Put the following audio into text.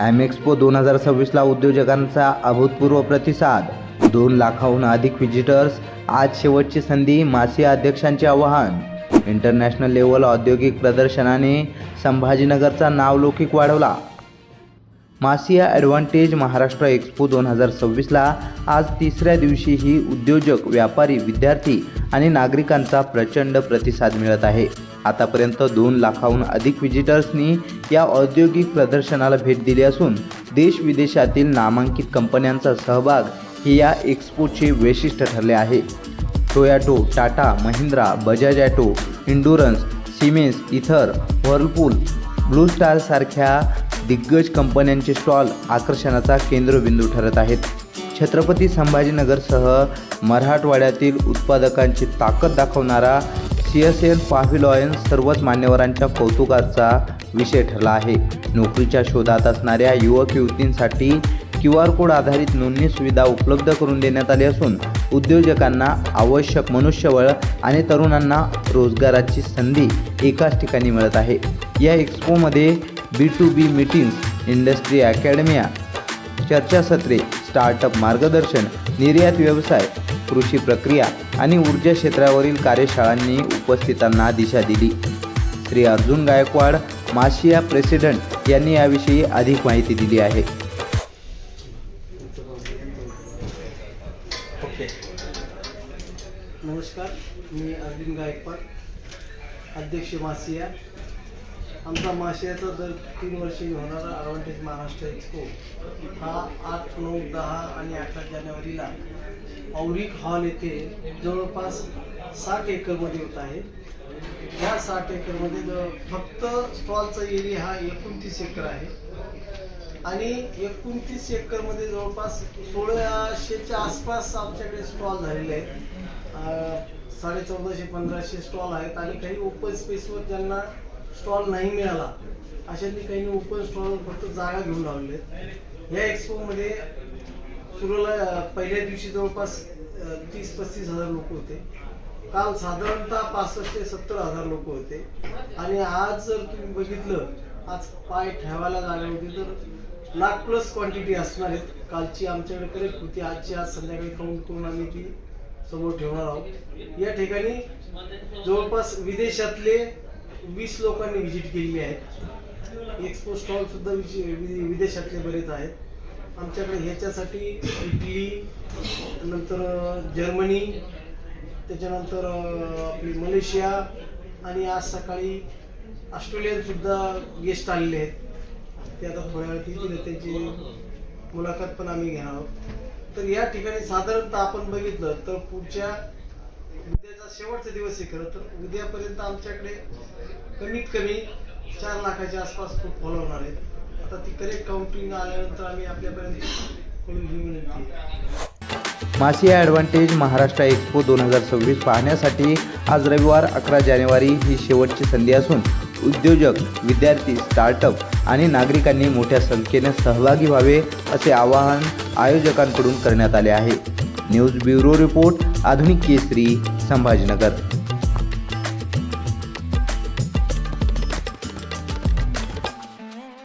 Am दोन हजार सव्वीसला उद्योजकांचा अभूतपूर्व प्रतिसाद. दोन लाखाहून अधिक व्हिजिटर्स आज शेवटची संधी मासिया अध्यक्षांचे आवाहन. इंटरनॅशनल लेवल औद्योगिक प्रदर्शनाने संभाजीनगरचा नावलौकिक वाढवला. मासिया ॲडव्हान्टेज महाराष्ट्र एक्सपो दोन हजार सव्वीसला आज तिसऱ्या दिवशीही उद्योजक व्यापारी विद्यार्थी आणि नागरिकांचा प्रचंड प्रतिसाद मिळत आहे. आतापर्यंत दोन लाखाहून अधिक व्हिजिटर्सनी या औद्योगिक प्रदर्शनाला भेट दिली असून देश विदेशातील नामांकित कंपन्यांचा सहभाग हे या एक्सपोचे वैशिष्ट्य ठरले आहे. Toyota Tata Mahindra Bajaj auto Endurance Siemens Ather Whirlpool blue स्टारसारख्या दिग्गज कंपन्यांचे स्टॉल आकर्षणाचा केंद्रबिंदू ठरत आहेत. छत्रपती संभाजीनगरसह मराठवाड्यातील उत्पादकांची ताकद दाखवणारा सी एस एल पाव्हिलॉयन सर्वच मान्यवरांच्या कौतुकाचा विषय ठरला आहे. नोकरीच्या शोधात असणाऱ्या युवक युवतींसाठी क्यू आर कोड आधारित नोंदणी सुविधा उपलब्ध करून देण्यात आली असून उद्योजकांना आवश्यक मनुष्यबळ आणि तरुणांना रोजगाराची संधी एकाच ठिकाणी मिळत आहे. या एक्सपोमध्ये B to B meetings industry academia चर्चासत्रे startup मार्गदर्शन निर्यात व्यवसाय कृषी प्रक्रिया आणि ऊर्जा क्षेत्रावरील कार्यशाळांनी उपस्थितांना दिशा दिली. श्री अर्जुन गायकवाड माशिया प्रेसिडेंट यांनी याविषयी अधिक माहिती दिली आहे. नमस्कार मी अर्जुन गायकवाड अध्यक्ष मासिया आमचा माशियाचा दर तीन वर्षी होणारा ॲडव्हान्टेज महाराष्ट्र एक्सपो हा आठ नऊ दहा आणि अकरा जानेवारीला औरिक हॉल येथे जवळपास साठ एकरमध्ये होत आहे. या साठ एकरमध्ये जवळ फक्त स्टॉलचा एरिया हा एकोणतीस एकर आहे. आणि एकोणतीस एकरमध्ये जवळपास सोळाशेच्या आसपास आमच्याकडे स्टॉल झालेले आहेत. साडे चौदाशे पंधराशे स्टॉल आहेत आणि काही ओपन स्पेसवर ज्यांना स्टॉल नाही मिळाला. अशांनी काही ओपन स्टॉल फक्त जागा घेऊन लावलेले आहेत या एक्सपोमध्ये सुरूला पहिल्या दिवशी जवळपास तीस पस्तीस हजार लोक होते. काल साधारणतः पासष्ट ते सत्तर हजार लोक होते. आणि आज जर तुम्ही बघितलं आज पाय ठेवायला जागा होती तर लाख प्लस क्वांटिटी असणार आहेत. कालची आमच्याकडे करेक्ट होती. आजची आज संध्याकाळी काउंट करून आम्ही ती समोर ठेवणार आहोत. या ठिकाणी जवळपास विदेशातले वीस लोकांनी व्हिजिट केलेली आहे. एक्सपो स्टॉल सुद्धा वि- विदेशातले बरेच आहेत. आमच्याकडे ह्याच्यासाठी इटली नंतर जर्मनी त्याच्यानंतर आपली मलेशिया आणि आज सकाळी ऑस्ट्रेलियन सुद्धा गेस्ट आलेले आहेत. ते आता थोड्या वेळ येतील त्यांची मुलाखत पण आम्ही घेणार आहोत. तर या ठिकाणी साधारणतः आपण बघितलं तर पुढच्या शेवटचा दिवस आहे खरं तर. उद्यापर्यंत आमच्याकडे कमीत कमी चार लाखाच्या आसपास खूप फॉलो होणार आहेत. आता ती करेक्ट काउंटिंग आल्यानंतर आम्ही आपल्यापर्यंत कळून विनंती मासिया ॲडव्हान्टेज महाराष्ट्र एक्सपो दोन हजार सव्वीस पाहण्यासाठी आज रविवार अकरा जानेवारी ही शेवटची संधी असून उद्योजक विद्यार्थी स्टार्टअप आणि नागरिकांनी मोठ्या संख्येने सहभागी व्हावे असे आवाहन आयोजकांकडून करण्यात आले आहे. न्यूज ब्युरो रिपोर्ट आधुनिक केसरी संभाजीनगर.